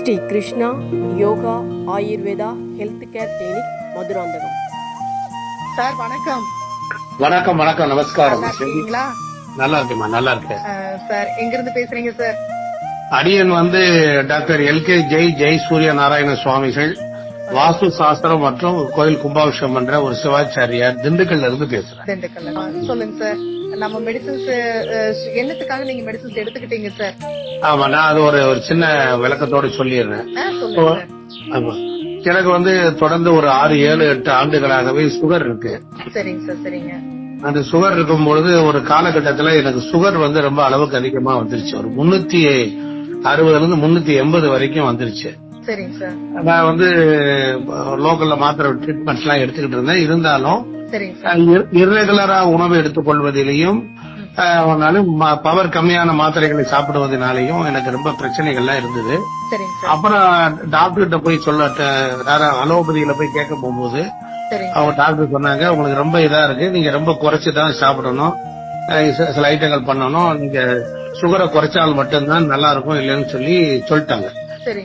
Shri Krishna yoga Ayurveda health care clinic Madurantakam. Sir வணக்கம். வணக்கம் வணக்கம் நமஸ்காரம். நல்லா இருக்கீங்களா? நல்லா இருக்கேன். சார் எங்க இருந்து பேசுறீங்க சார்? அடியன் வந்து doctor L K Jai Jai Surya Narayana Swamigal வாஸ்து சாஸ்திரம் மற்றும் கோயில் கும்பாபிஷேகம் என்ற ஒரு சிவாச்சாரியார் திண்டுக்கல்ல இருந்து பேசுறேன் சொல்லுங்க சார். நம்ம மெடிசன்ஸ் என்னத்துக்காக நீங்க மெடிசன்ஸ் எடுத்துக்கிட்டீங்க சார் ஆமா நான் அது ஒரு ஒரு சின்ன விளக்கத்தோட சொல்லிடுறேன். ஆமா. எனக்கு வந்து தொடர்ந்து ஒரு ஆறு ஏழு எட்டு ஆண்டுகளாகவே சுகர் இருக்கு. சரிங்க சார் சரிங்க. அந்த சுகர் இருக்கும் பொழுது ஒரு காலகட்டத்துல எனக்கு சுகர் வந்து ரொம்ப அளவுக்கு அதிகமா வந்துருச்சு. ஒரு முன்னூத்தி அறுபதுல இருந்து முன்னூத்தி எண்பது வரைக்கும் வந்துருச்சு. நான் வந்து லோக்கல்ல மாத்திரை ட்ரீட்மெண்ட் எல்லாம் எடுத்துக்கிட்டு இருந்தேன். இருந்தாலும் இர்ரெகுலரா உணவு எடுத்துக்கொள்வதிலையும் பவர் கம்மியான மாத்திரைகளை சாப்பிடுவதனாலையும் எனக்கு ரொம்ப பிரச்சனைகள்லாம் இருந்தது. அப்புறம் டாக்டர்கிட்ட போய் சொல்ல அலோபதியில போய் கேட்க போகும்போது அவங்க டாக்டர் சொன்னாங்க உங்களுக்கு ரொம்ப இதா இருக்கு நீங்க ரொம்ப குறைச்சு தான் சாப்பிடணும் சில- ஐட்டங்கள் பண்ணணும். நீங்க சுகரை குறைச்சால் மட்டும்தான் நல்லா இருக்கும் இல்லைன்னு சொல்லி சொல்லிட்டாங்க.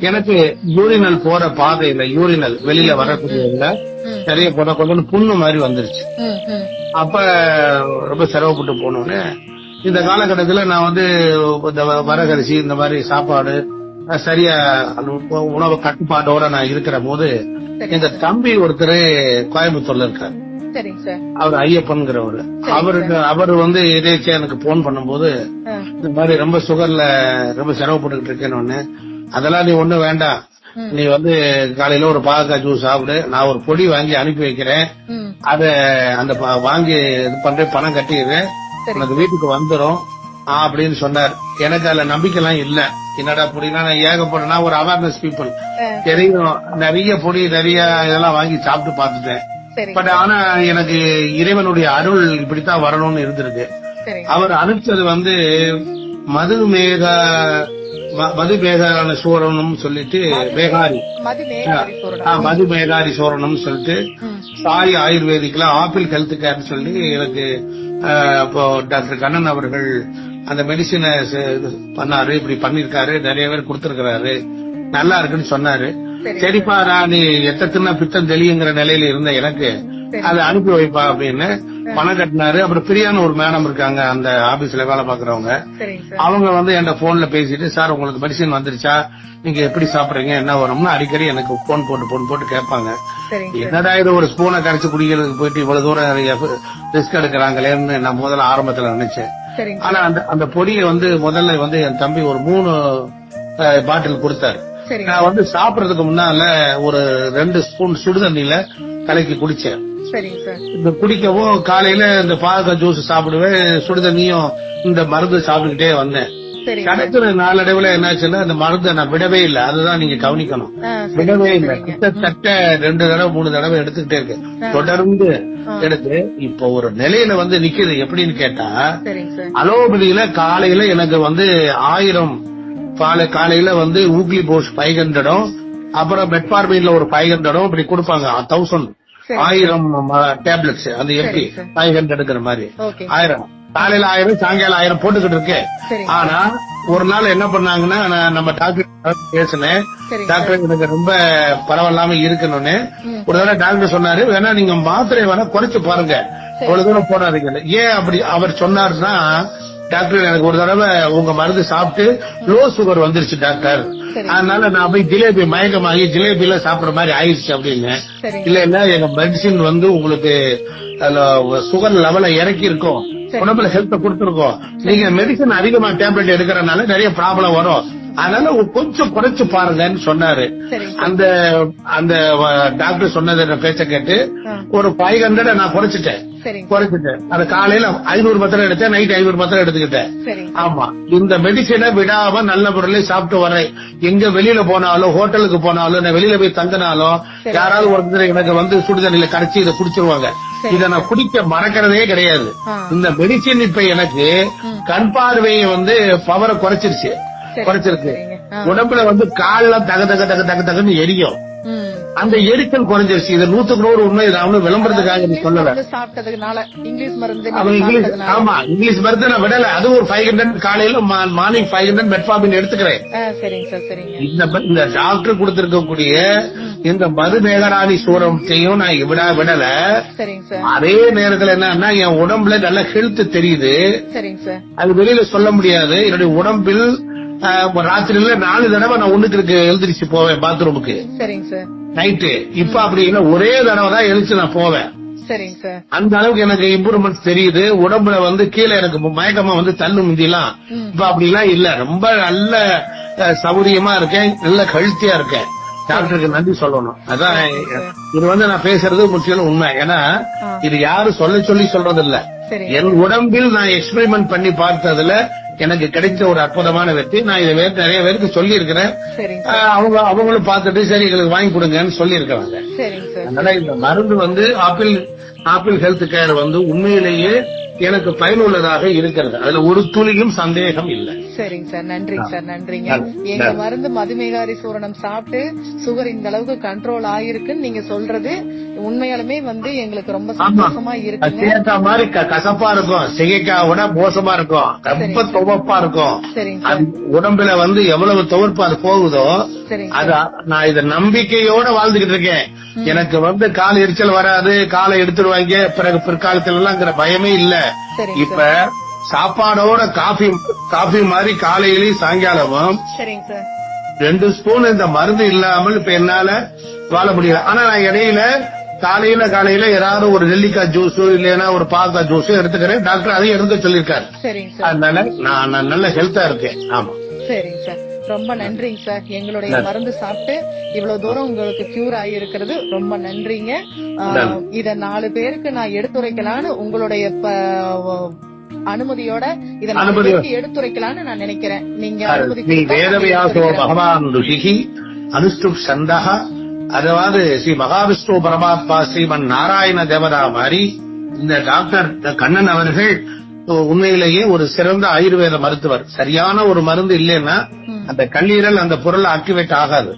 எனக்கு யூரினல் போற பாதையில யூரினல் வெளியில வரக்கூடியதுல. நிறைய போன கொஞ்சம் புண்ணு மாதிரி வந்துருச்சு. அப்ப ரொம்ப சிரமப்பட்டு போனோன்னு இந்த காலகட்டத்துல நான் வந்து இந்த வரகரிசி இந்த மாதிரி சாப்பாடு சரியா உணவு கட்டுப்பாட்டோட நான் இருக்கிற போது எங்க தம்பி ஒருத்தர் கோயம்புத்தூர்ல இருக்காரு. அவர் ஐயப்பன்கிறவர். அவருக்கு அவர் வந்து எதேச்சியா எனக்கு போன் பண்ணும்போது இந்த மாதிரி ரொம்ப சுகர்ல ரொம்ப சிரமப்பட்டுக்கிட்டு இருக்கேன்னு அதெல்லாம் நீ ஒண்ணு வேண்டாம். நீ வந்து காலையில ஒரு பாகக்காய் ஜூஸ் சாப்பிடு. நான் ஒரு பொடி வாங்கி அனுப்பி வைக்கிறேன். அத அந்த வாங்கி இது பண்றேன் பணம் கட்டிடுறேன். உனக்கு வீட்டுக்கு வந்துரும். ஆ, அப்படின்னு சொன்னார். எனக்கு அதுல நம்பிக்கை எல்லாம் இல்ல. என்னடா பொடினா நான் ஏகப்பட்டனா ஒரு அவேர்னஸ் பீப்புள் தெரியும். நிறைய பொடி நிறைய இதெல்லாம் வாங்கி சாப்பிட்டு பார்த்துட்டேன். சரிங்க பட் ஆனா எனக்கு இறைவனுடைய அருள் இப்படித்தான் வரணும்னு இருந்திருக்கு. அவர் அனுப்பிச்சது வந்து மதுமேக ம- மதுமேகான சூரணம் சொல்லிட்டு மேகாரி. மது மேகாரி சூரணம் சொல்லிட்டு. சாய் ஆயுர்வேதிக்ல ஆப்பிள் ஹெல்த் கேர் சொல்லி எனக்கு இப்போ டாக்டர் கண்ணன் அவர்கள் அந்த மெடிசினை பண்ணாரு இப்படி பண்ணிருக்காரு நிறைய பேர் கொடுத்திருக்கிறாரு. நல்லா இருக்குன்னு சொன்னாரு. சரி. சரிப்பா நான் நீ எத்த தின்னா பித்தம் தெளியுங்கிற நிலையில இருந்த எனக்கு. அதை அனுப்பி வைப்பா அப்படின்னு பணம் கட்டினாரு. அப்புறம் பிரியான்னு ஒரு மேடம் இருக்காங்க அந்த ஆபீஸ்ல வேலை பாக்குறவங்க அவங்க வந்து என்கிட்ட போன்ல பேசிட்டு சார் உங்களுக்கு மெடிசின் வந்துருச்சா? நீங்க எப்படி சாப்பிடுறீங்க? என்ன வரும்னு அடிக்கடி எனக்கு போன் போட்டு போன் போட்டு கேட்பாங்க. என்னடா இது ஒரு ஸ்பூனை கரைச்சு குடிக்கிறதுக்கு போயிட்டு இவ்வளவு தூரம் ரிஸ்க் எடுக்கிறாங்களேன்னு நான் முதல்ல ஆரம்பத்துல நினைச்சேன். ஆனா அந்த அந்த பொடியை வந்து முதல்ல வந்து என் தம்பி ஒரு மூணு பாட்டில் கொடுத்தாரு. நான் வந்து சாப்பிடறதுக்கு முன்னால ஒரு ரெண்டு ஸ்பூன் சுடுதண்ணில கலக்கி குடிச்சேன். சரிங்க சார். இந்த குடிக்கவும் காலையில இந்த பாகக்காய் ஜூஸ் சாப்பிடுவேன் சுடுதண்ணியும் இந்த மருந்து சாப்பிட்டுக்கிட்டே வந்தேன். கிடைக்கிற நாளடைவுல என்னாச்சுன்னா அந்த மருந்தை நான் விடவே இல்லை. அதுதான் நீங்க கவனிக்கணும். விடவே இல்லை. கிட்டத்தட்ட ரெண்டு தடவை மூணு தடவை எடுத்துக்கிட்டே இருக்கேன். தொடர்ந்து எடுத்து இப்போ ஒரு நிலையில வந்து நிக்குது. எப்படின்னு கேட்டா அலோபதியில காலையில எனக்கு வந்து ஆயிரம் காலை காலையில வந்து ஊக்லி போஸ் ஃபைவ் ஹண்ட்ரடும் அப்புறம் மெட்பார்மின்ல ஒரு ஃபைவ் ஹண்ட்ரடும் இப்படி கொடுப்பாங்க தௌசண்ட். ஆயிரம் டேப்லெட்ஸ் அந்த sir. ஃபைவ் ஹண்ட்ரட்ங்கிற மாதிரி. ஓகே. ஆயிரம். காலையில ஆயிரம் சாயங்காலம் ஆயிரம் போட்டுக்கிட்டு இருக்கேன். ஆனா ஒரு நாள் என்ன பண்ணாங்கன்னா நம்ம டாக்டர் பேசினேன். டாக்டர் எனக்கு ரொம்ப பரவாயில்லாம இருக்கணும்னு. ஒரு தடவை டாக்டர் சொன்னாரு வேணா நீங்க மாத்திரை வேணா குறைச்சு பாருங்க. அவ்வளவு தூரம் போடாதீங்க ஏன் அப்படி அவர் சொன்னாருன்னா டாக்டர் எனக்கு ஒரு தடவை உங்க மருந்து சாப்பிட்டு லோ சுகர் வந்துருச்சு டாக்டர். அதனால நான் போய் ஜிலேபி மயக்கமாகி ஜிலேபில சாப்பிடுற மாதிரி ஆயிடுச்சு அப்படின்னு. சரிங்க. இல்ல இல்ல எங்க மெடிசின் வந்து உங்களுக்கு சுகர் லெவல இறக்கி இருக்கும் உடம்புல ஹெல்த் கொடுத்துருக்கோம். நீங்க மெடிசன் அதிகமா டேப்லெட் எடுக்கறதுனால நிறைய ப்ராப்ளம் வரும். அதனால கொஞ்சம் குறைச்சு பாருங்கன்னு சொன்னாரு. அந்த அந்த டாக்டர் சொன்னதை பேச்ச கேட்டு. ஒரு ஃபைவ் ஹண்ட்ரட் நான் குறைச்சிட்டேன். சரிங்க. குறைச்சிட்டேன். அது காலையில ஐநூறு மாத்திரை எடுத்தேன் நைட் ஐநூறு மாத்திரை எடுத்துக்கிட்டேன். ஆமா. இந்த மெடிசனை விடாம நல்ல முறையில சாப்பிட்டு வரேன் எங்க வெளியில போனாலும் ஹோட்டலுக்கு போனாலும் நான் வெளியில போய் தங்கினாலும் யாராவது ஒருத்தர் எனக்கு வந்து சுடுதண்ணில கரைச்சி இதை குடிச்சிருவாங்க. இத நான் குடிக்க மறக்கிறதே கிடையாது. இந்த மெடிசின் இப்ப எனக்கு கண் பார்வையை வந்து பவரை குறைச்சிருச்சு. சரி, குறைச்சிருக்கு. உடம்புல வந்து கால்லாம் தக தக தக தக தகன்னு எரியும். அந்த எரிச்சல் குறைஞ்சிருச்சு. இது நூத்துக்கு நூறு உண்மை. நான் ஒண்ணும் விளம்பரத்துக்காக சொல்லல. சாப்பிட்டதுனால இங்கிலீஷ் மருந்து இங்கிலீஷ். ஆமா இங்கிலீஷ் மருந்து நான் விடல. அது ஒரு ஃபைவ் ஹண்ட்ரட் காலையில மார்னிங் ஃபைவ் ஹண்ட்ரட் மெட்ஃபாபின் எடுத்துக்கிறேன். இந்த இந்த டாக்டர் கொடுத்திருக்கக்கூடிய இந்த மதுமேகராணி சூரத்தையும் நான் விட விடல. அதே நேரத்துல என்னன்னா என் உடம்புல நல்ல ஹெல்த் தெரியுது. அது வெளியில சொல்ல முடியாது. என்னுடைய உடம்பில் ஆஹ், ராத்திரியில நாலு தடவை நான் ஒண்ணுக்கு இருக்கு எழுந்திரிச்சு போவேன் பாத்ரூமுக்கு சரிங்க சார். நைட்டு இப்ப அப்படி இல்ல ஒரே தடவை தான் எழுந்து நான் போவேன். சரிங்க சார். அந்த அளவுக்கு எனக்கு இம்ப்ரூவ்மெண்ட் தெரியுது. உடம்புல வந்து கீழே எனக்கு மயக்கமா வந்து தள்ளு முந்திலாம். இப்ப அப்படிலாம் இல்ல. ரொம்ப நல்ல அஹ், சௌகரியமா இருக்கேன். நல்ல கழுத்தியா இருக்கேன். டாக்டருக்கு நன்றி சொல்லணும். அதான் இது வந்து நான் பேசுறது முற்றிலும் உண்மை. ஏன்னா. இது யாரும் சொல்ல சொல்லி சொல்றது இல்ல என் உடம்பில் நான் எக்ஸ்பெரிமெண்ட் பண்ணி பார்த்ததுல எனக்கு கிடைச்ச ஒரு அற்புதமான வெற்றி. நான் இதை வேறு நிறைய பேருக்கு சொல்லி இருக்கிறேன் அவங்க அவங்களும் பார்த்துட்டு சரி எங்களுக்கு வாங்கி கொடுங்கன்னு சொல்லி இருக்கிறாங்க அதனால இந்த மருந்து வந்து ஆப்பிள் ஆப்பிள் ஹெல்த் கேர் வந்து உண்மையிலேயே எனக்கு பயனுள்ளதாக இருக்கிறது. அதுல ஒரு துளியும் சந்தேகம் இல்லை. சரிங்க சார். நன்றிங்க சார். நன்றிங்க. நன்றி. எங்க மருந்து மதுமேகாரி சூரணம் சாப்பிட்டு சுகர் இந்த அளவுக்கு கண்ட்ரோல் ஆயிருக்குன்னு நீங்க சொல்றது உண்மையாலுமே வந்து எங்களுக்கு ரொம்ப சந்தோஷமா சேர்த்த மாதிரி கசப்பா இருக்கும். சிகைக்காய் விட மோசமா இருக்கும். ரொம்ப துவப்பா இருக்கும். உடம்புல வந்து எவ்வளவு துவர்ப்பு அது போகுதோ அது நான் இத நம்பிக்கையோட வாழ்ந்துகிட்டு இருக்கேன். எனக்கு வந்து கால் எரிச்சல் வராது காலை எடுத்துருவாங்க. பிறகு பிற்காலத்துல எல்லாம்ங்கிற பயமே இல்ல. இப்ப சாப்பாடோட காஃபி காஃபி மாதிரி காலையிலயும் சாயங்காலமும் ரெண்டு ஸ்பூன் இந்த மருந்து இல்லாமல் இப்ப என்னால வாழ முடியல. ஆனா நான் இடையில காலையில காலையில ஏதாவது ஒரு நெல்லிக்காய் ஜூஸ் இல்லைன்னா ஒரு பாக்காய் ஜூஸ் எடுத்துக்கிறேன். டாக்டர் அதையும் எடுக்க சொல்லியிருக்காரு. அதனால நான் நல்ல ஹெல்த்தா இருக்கேன். ஆமா. சரிங்க சார். ரொம்ப நன்றிங்க சார். எங்களுடைய மருந்து சாப்பிட்டு இவ்வளவு தூரம் உங்களுக்கு கியூர் ஆகியிருக்கிறது. ரொம்ப நன்றிங்க. இத நாலு பேருக்கு நான் எடுத்துரைக்கலான்னு உங்களுடைய அனுமதியோட இத எடுத்துரைக்கலான்னு நான் நினைக்கிறேன். நீங்க அனுமதி அதாவது ஸ்ரீ மகாவிஷ்ணு பரமாத்மா ஸ்ரீமன் நாராயண தேவதா மாதிரி இந்த டாக்டர் கண்ணன் அவர்கள் உண்மையிலேயே ஒரு சிறந்த ஆயுர்வேத மருத்துவர் சரியான ஒரு மருந்து இல்லைன்னா. அந்த கல்லீரல் அந்த பொருள் ஆக்டிவேட் ஆகாது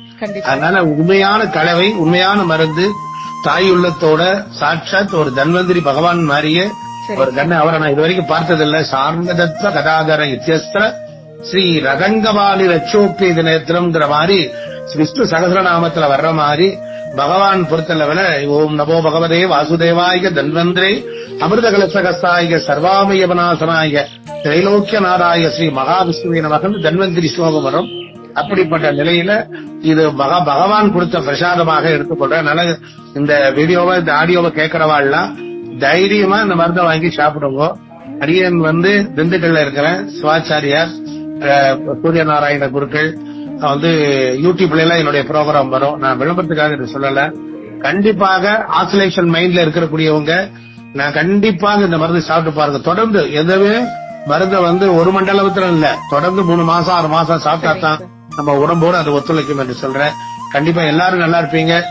அதனால உண்மையான கலவை உண்மையான மருந்து தாயுள்ளத்தோட சாட்சாத் ஒரு தன்வந்திரி பகவான் மாதிரியே. ஒரு கண்ண அவரை நான் இதுவரைக்கும் பார்த்ததில்ல சார்ந்ததத்வ கதாதர இத்தியஸ்திர ஸ்ரீ ரகங்கபாலி ரட்சோப்பி தினத்திரம்ங்கிற மாதிரி விஷ்ணு சகசரநாமத்துல வர்ற மாதிரி பகவான் பொறுத்தளவுல ஓம் நமோ பகவதே வாசுதேவாய தன்வந்திரே அமிர்த கலசகசாய சர்வாமயவனாசனாய திரைலோக்கிய நாராய ஸ்ரீ மகாவிஷ்ணுவின் மகன் தன்வந்திரி ஸ்லோகம் வரும் அப்படிப்பட்ட நிலையில இது மகா பகவான் கொடுத்த பிரசாதமாக எடுத்துக்கொள்றேன். அதனால இந்த வீடியோவை இந்த ஆடியோவை கேட்கறவாள்லாம் தைரியமா இந்த மருந்தை வாங்கி சாப்பிடுங்க. அரியன் வந்து திண்டுக்கல்ல இருக்கிறேன். சிவாச்சாரியார் சூரிய நாராயண குருக்கள் வந்து யூடியூப்ல எல்லாம் என்னுடைய ப்ரோக்ராம் வரும். நான் விளம்பரத்துக்காக இதை சொல்லல. கண்டிப்பாக ஆசோலேஷன் மைண்ட்ல இருக்கக்கூடியவங்க நான் கண்டிப்பாக இந்த மருந்து சாப்பிட்டு பாருங்க. தொடர்ந்து எதுவே மருந்தை வந்து ஒரு மண்டலத்துல இல்ல. தொடர்ந்து மூணு மாசம் ஆறு மாசம் சாப்பிட்டா தான் நம்ம உடம்போடு அது ஒத்துழைக்கும் என்று சொல்றேன். கண்டிப்பா எல்லாரும் நல்லா இருப்பீங்க.